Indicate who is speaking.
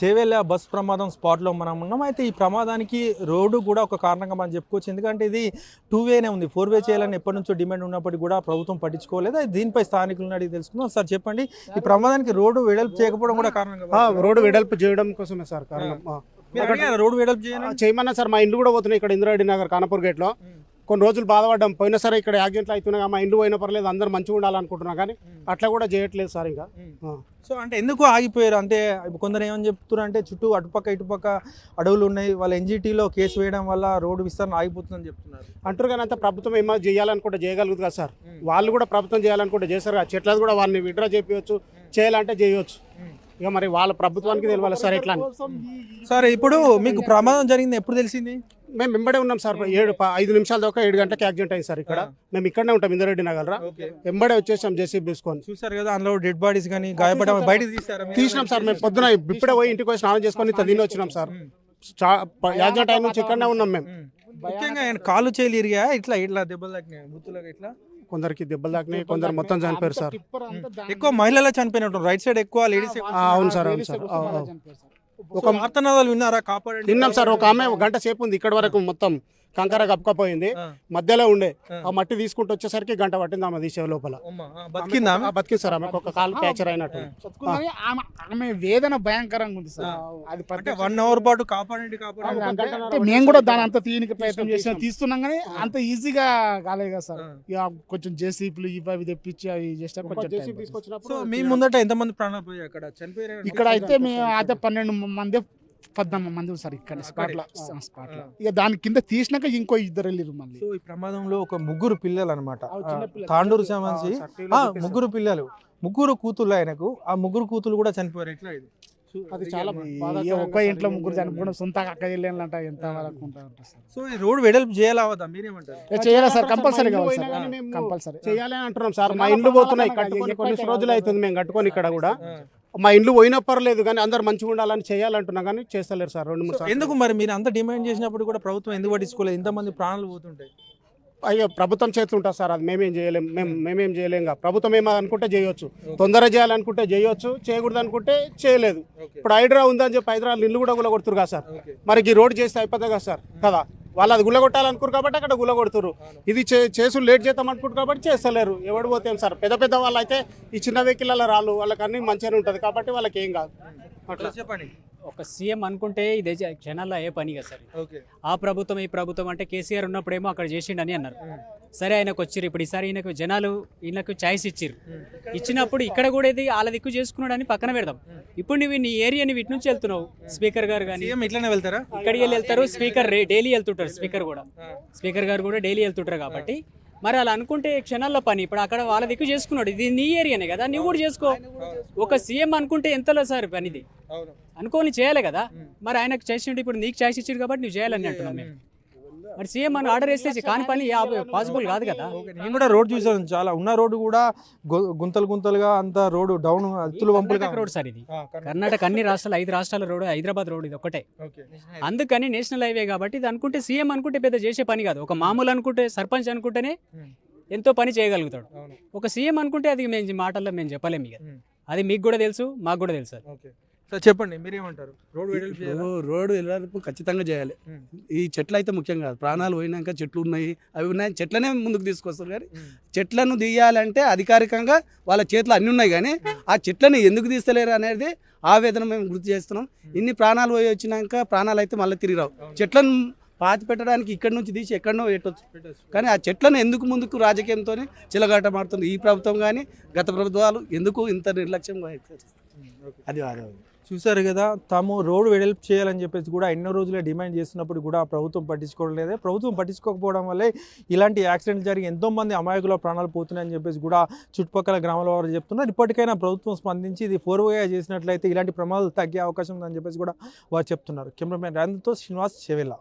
Speaker 1: Chevella bus ప్రమాదం స్పాట్లో మనం ఉన్నాం. అయితే ఈ ప్రమాదానికి రోడ్డు కూడా ఒక కారణంగా మనం చెప్పుకోవచ్చు. ఎందుకంటే ఇది టూ వేనే ఉంది. ఫోర్ వే చేయాలని ఎప్పటి నుంచో డిమాండ్ ఉన్నప్పటికీ కూడా ప్రభుత్వం పట్టించుకోలేదు. దీనిపై స్థానికులను అడిగి తెలుసుకుందాం. సార్ చెప్పండి. ఈ ప్రమాదానికి రోడ్డు వెడల్పు చేయకపోవడం కూడా కారణంగా
Speaker 2: ఆ, రోడ్డు వెడల్పు చేయడం కోసమే సార్ కారణం.
Speaker 1: రోడ్డు వెడల్పు
Speaker 2: చేయమన్నా సార్ మా ఇండ్లు కూడా పోతున్నాయి ఇక్కడ ఇందిరారెడ్డి నగర్ కానపూర్ గేట్లో. కొన్ని రోజులు బాధపడ్డాం. పోయినా సరే ఇక్కడ యాక్సిడెంట్లు అవుతున్నాయి మా ఇండ్లు పోయినా పర్లేదు అందరూ మంచిగా ఉండాలనుకుంటున్నాం కానీ అట్లా కూడా చేయట్లేదు సార్ ఇంకా.
Speaker 1: సో అంటే ఎందుకు ఆగిపోయారు? అంటే కొందరు ఏమని చెప్తున్నారు అంటే చుట్టూ అటుపక్క ఇటుపక్క అడవులు ఉన్నాయి వాళ్ళ ఎన్జిటీలో కేసు వేయడం వల్ల రోడ్డు విస్తరణ ఆగిపోతుందని చెప్తున్నారు.
Speaker 2: అంటారు కానీ అంత ప్రభుత్వం ఏమో చేయాలనుకుంటే చేయగలుగుతుంది కదా సార్. వాళ్ళు కూడా ప్రభుత్వం చేయాలనుకుంటే చేస్తారు కదా. చెట్లది కూడా వాళ్ళని విడ్రా చేయవచ్చు చేయాలంటే చేయవచ్చు ఇక మరి వాళ్ళ ప్రభుత్వానికి తెలియాలి సార్ ఎట్లా అని.
Speaker 1: సరే ఇప్పుడు మీకు ప్రమాదం జరిగింది ఎప్పుడు తెలిసింది?
Speaker 2: మేము వెంబడే ఉన్నాం సార్. ఏడు ప- ఐదు నిమిషాల దాకా ఏడు గంటలకు యాక్సిడెంట్ అయింది సార్ ఇక్కడ. మేము ఇక్కడనే ఉంటాం ఇందిరెడ్డి నగర్
Speaker 1: ఓకే.
Speaker 2: వెంబడే వచ్చేసాం జేసీబీ తీసుకొని
Speaker 1: చూసారు కదా అందులో డెడ్ బాడీస్ కానీ గాయపడ బయటకు తీసారా మీరు?
Speaker 2: తీసినాం సార్ మేము పొద్దున ఇప్పుడే పోయి ఇంటికి పోయి స్నానం చేసుకొని ఇంత తిని వచ్చినాం సార్. ప- యాక్సిడెంట్ అయిన నుంచి ఇక్కడనే ఉన్నాం మేము.
Speaker 1: ఉమ్. ముఖ్యంగా ఆయన కాళ్ళు చేయలు ఇరిగా ఇట్లా ఇట్లా దెబ్బలు తాకినాయి? గుర్తులుగా ఇట్లా?
Speaker 2: కొందరికి దెబ్బలు తాకినాయి కొందరు మొత్తం చనిపోయారు సార్.
Speaker 1: ఎక్కువ మహిళలే చనిపోయినట్టు రైట్ సైడ్ ఎక్కువ లేడీస్
Speaker 2: ఆ, అవును సార్ అవును సార్. ఆ, ఆ.
Speaker 1: ఒక వార్తనాదాలు విన్నారా? కాపాడండి.
Speaker 2: తిన్నాం సార్. ఒక ఆమె ఒక గంట సేపు ఉంది. ఇక్కడ వరకు మొత్తం కంకర కప్పుకపోయింది. మధ్యలో ఉండే.
Speaker 1: ఆ.
Speaker 2: మట్టి తీసుకుంటూ వచ్చేసరికి గంట పట్టింది ఆమె తీసే లోపల.
Speaker 1: బతికిందా
Speaker 2: బతికింది సార్ ఆమెకు ఒక కాలు ఫ్రాక్చర్ అయినట్టు.
Speaker 3: ఆమె ఆమె వేదన భయంకరంగా ఉంది సార్. అది
Speaker 1: వన్ అవర్ పాటు కాపాడండి కాపాడండి.
Speaker 3: మేము కూడా దాని అంత తీయనికి ప్రయత్నం చేసినా. తీస్తున్నాం కానీ అంత ఈజీగా కాలేదు కదా సార్. ఇక కొంచెం జేసీపీలు ఇవి అవి తెప్పించి అవి చేస్తే కొంచెం
Speaker 1: మీ ముందట ఎంతమంది ప్రాణాలు అక్కడ? చనిపోయారు
Speaker 3: ఇక్కడ అయితే మేము అయితే పన్నెండు మంది పద్నాలుగు మంది సార్ ఇక్కడ స్పాట్లో.
Speaker 1: అక్కడే.
Speaker 3: స్పాట్లో.
Speaker 1: ఆ.
Speaker 3: ఇక దాని కింద తీసినాక ఇంకో ఇద్దరు వెళ్ళిరు మళ్ళీ.
Speaker 1: సో ఈ ప్రమాదంలో ఒక ముగ్గురు పిల్లలు అనమాట. తాండూరు సంబంధించి. ముగ్గురు పిల్లలు. ముగ్గురు కూతుళ్ళు ఆయనకు. ఆ ముగ్గురు కూతులు కూడా చనిపోయారు. ఎట్లా ఇది?
Speaker 2: అది చాలా
Speaker 3: ఒక్క ఇంట్లో ముగ్గురు
Speaker 2: చేయాలి?
Speaker 3: చనిపోవడం సొంత అక్క చెల్లెళ్ళంట ఎంత వరకు ఉంటా ఉంటారు సార్.
Speaker 1: సో ఈ రోడ్ వెడల్పు చేయాలవదా? మీరేమంటారు?
Speaker 3: చేయాలి సార్ కంపల్సరీ కావాలి సార్. కంపల్సరీ.
Speaker 2: చేయాలి అంటున్నాం సార్. మా ఇండ్లు పోతున్నాయి. కట్టుకొని కొన్ని రోజులు. అవుతుంది మేము కట్టుకొని ఇక్కడ కూడా. మా ఇండ్లు పోయినా పర్లేదు కానీ అందరు మంచిగా ఉండాలని చేయాలంటున్నాం కానీ చేస్తలేరు సార్ రెండు మూడు సార్లు.
Speaker 1: ఎందుకు మరి మీరు అంత డిమాండ్ చేసినప్పుడు కూడా ప్రభుత్వం ఎందుకు పట్టించుకోలేదు? ఇంతమంది ప్రాణాలు పోతుంటాయి.
Speaker 2: అయ్యో ప్రభుత్వం చేతులు ఉంటుంది సార్ అది మేమేం చేయలేం మేము. మేమేం చేయలేం కదా. ప్రభుత్వం ఏమో అనుకుంటే చేయొచ్చు. తొందర చేయాలనుకుంటే చేయొచ్చు చేయకూడదు అనుకుంటే చేయలేదు. ఇప్పుడు హైడ్రా ఉందని చెప్పి హైదరాబాద్ ఇల్లు కూడా గులగొడుతురు కదా సార్. మరి ఈ రోడ్ చేస్తే అయిపోతుంది కదా సార్ కదా. వాళ్ళు అది గుల్లగొట్టాలనుకురు కాబట్టి అక్కడ గుల్లగొడుతురు. ఇది చేసులు లేట్ చేద్దాం అనుకుంటారు కాబట్టి చేస్తలేరు. ఎవడు పోతే సార్? పెద్ద పెద్ద వాళ్ళు అయితే ఈ చిన్న వెహికల్ రాళ్ళు వాళ్ళకి అన్ని మంచిగానే ఉంటుంది కాబట్టి వాళ్ళకి ఏం కాదు అట్లా.
Speaker 1: చెప్పండి.
Speaker 4: ఒక సీఎం అనుకుంటే ఇది క్షణాల్లో అయ్యే పని కదా సార్ ఆ ప్రభుత్వం ఈ ప్రభుత్వం అంటే కేసీఆర్ ఉన్నప్పుడేమో అక్కడ చేసిండని అన్నారు. సరే ఆయనకు వచ్చిర్రు. ఇప్పుడు ఈసారి ఈయనకు జనాలు ఈయనకు ఛాయిస్ ఇచ్చిర్రు. ఇచ్చినప్పుడు ఇక్కడ కూడా ఇది వాళ్ళ దిక్కు చేసుకున్నాడని పక్కన పెడదాం. ఇప్పుడు నువ్వు నీ ఏరియాని వీటి నుంచి వెళ్తున్నావు స్పీకర్ గారు కానీ
Speaker 1: ఇట్లనే వెళ్తారా?
Speaker 4: ఇక్కడికి వెళ్ళి వెళ్తారు స్పీకర్ డైలీ వెళ్తుంటారు స్పీకర్ కూడా. స్పీకర్ గారు కూడా డైలీ వెళ్తుంటారు కాబట్టి మరి అలా అనుకుంటే క్షణాల్లో పని. ఇప్పుడు అక్కడ వాళ్ళ దిక్కు చేసుకున్నాడు. ఇది నీ ఏరియానే కదా? నువ్వు కూడా చేసుకో. ఒక సీఎం అనుకుంటే ఎంతలో సార్ పనిది?
Speaker 1: అవును.
Speaker 4: అనుకోని చేయాలి కదా? మరి ఆయనకు చేసిండు ఇప్పుడు నీకు ఛాయిస్ ఇచ్చాడు కాబట్టి నువ్వు చేయాలని అంటున్నాం మేము. మరి సీఎం అని ఆర్డర్ వేస్తే కాని పని పాసిబుల్ కాదు కదా.
Speaker 1: నేను కూడా రోడ్ చూసాను చాలా. ఉన్న రోడ్డు కూడా గుంతలు గుంతలుగా అంత రోడ్డు డౌన్ అత్తులు
Speaker 4: కర్ణాటక రోడ్ సార్ ఇది.
Speaker 1: కర్ణాటక.
Speaker 4: అన్ని రాష్ట్రాలు ఐదు రాష్ట్రాల రోడ్ హైదరాబాద్ రోడ్ ఇది ఒకటే అందుకని నేషనల్ హైవే కాబట్టి ఇది అనుకుంటే సీఎం అనుకుంటే పెద్ద చేసే పని కాదు. ఒక మామూలు అనుకుంటే సర్పంచ్ అనుకుంటేనే. ఎంతో పని చేయగలుగుతాడు. ఒక సీఎం అనుకుంటే అది మేము మాటల్లో మేము చెప్పలేము ఇక. అది మీకు కూడా తెలుసు మాకు కూడా తెలుసు
Speaker 1: సార్ చెప్పండి మీరేమంటారు? రోడ్ వెడల్పు
Speaker 5: రోడ్డు వెడల్పు ఖచ్చితంగా చేయాలి. ఈ చెట్లు అయితే ముఖ్యం కాదు. ప్రాణాలు పోయినాక చెట్లు ఉన్నాయి అవి ఉన్నాయి చెట్లనే ముందుకు తీసుకొస్తారు కానీ. చెట్లను తీయాలంటే అధికారికంగా వాళ్ళ చేతిలో అన్ని ఉన్నాయి కానీ ఆ చెట్లను ఎందుకు తీస్తలేరు అనేది ఆవేదన మేము గుర్తు చేస్తున్నాం. ఇన్ని ప్రాణాలు పోయి వచ్చినాక ప్రాణాలు అయితే మళ్ళీ తిరిగి రావు. చెట్లను పాతి పెట్టడానికి ఇక్కడి నుంచి తీసి ఎక్కడనో పెట్టవచ్చు
Speaker 1: పెట్టేసి.
Speaker 5: కానీ ఆ చెట్లను ఎందుకు ముందుకు రాజకీయంతో చిలగాట మారుతుంది ఈ ప్రభుత్వం కానీ గత ప్రభుత్వాలు ఎందుకు ఇంత
Speaker 1: ఓకే.
Speaker 5: అది అది
Speaker 1: చూశారు కదా తాము రోడ్డు వెడల్పు చేయాలని చెప్పేసి కూడా ఎన్నో రోజులే డిమాండ్ చేస్తున్నప్పుడు కూడా ప్రభుత్వం పట్టించుకోవడం లేదే. ప్రభుత్వం పట్టించుకోకపోవడం వల్లే ఇలాంటి యాక్సిడెంట్ జరిగి ఎంతోమంది అమాయకుల ప్రాణాలు పోతున్నాయని చెప్పేసి కూడా చుట్టుపక్కల గ్రామాల వారు చెప్తున్నారు. ఇప్పటికైనా ప్రభుత్వం స్పందించి ఇది ఫోర్వేగా చేసినట్లయితే ఇలాంటి ప్రమాదాలు తగ్గే అవకాశం ఉందని చెప్పేసి కూడా వారు చెప్తున్నారు. కెమెరామెన్ రాంద్తో శ్రీనివాస్ చెవెల్లా